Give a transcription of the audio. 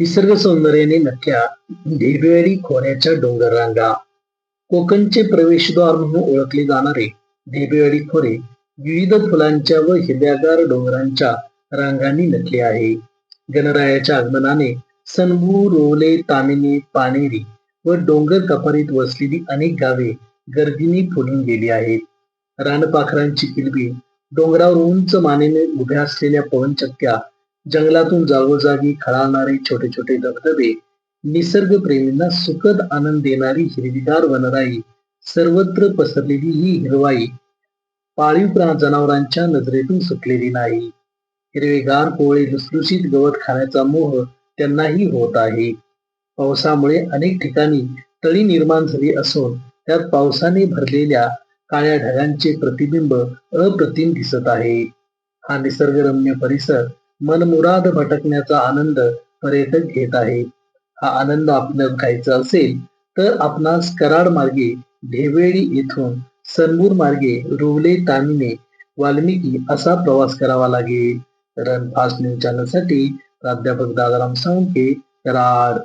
निसर्ग सौंदर्याने नक्क्या ढेबेवाडी खोऱ्याच्या डोंगररांगा कोकणचे प्रवेशद्वार म्हणून ओळखले जाणारे ढेबेवाडी खोरे विविध फुलांच्या व हिरव्यागार डोंगरांच्या रांगांनी नटले आहे. गणरायाच्या आगमनाने सनभू रोवले तामिनी पानेरी व डोंगर कपारीत वसलेली अनेक गावे गर्दीने फुलून गेली आहेत. रानपाखरांची किलबी डोंगरावर उंच मानेने उभ्या असलेल्या पवनचक्क्या जंगलातून जागोजागी खळाळणारे छोटे छोटे धबधबे निसर्गप्रेमींना सुखद आनंद देणारी हिरवीगार वनराई सर्वत्र पसरलेली ही हिरवाई पाळीव जनावरांच्या नजरेतून सुटलेली नाही. हिरवेगार पोळे लुसलुशीत गवत खाण्याचा मोह त्यांनाही होत आहे. पावसामुळे अनेक ठिकाणी तळी निर्माण झाली असून त्यात पावसाने भरलेल्या काळ्या ढगांचे प्रतिबिंब अप्रतिम दिसत आहे. हा निसर्गरम्य परिसर मनमुराद भटकण्याचा आनंद पर्यटक घेत आहे हा आनंद आपल्याला घ्यायचा असेल तर आपणास कराड मार्गे ढेवेळी येथून सनबूर मार्गे रोवले तामिने वाल्मिकी असा प्रवास करावा लागेल. रन फास्ट न्यूज चॅनलसाठी प्राध्यापक दादाराम साळुंके कराड.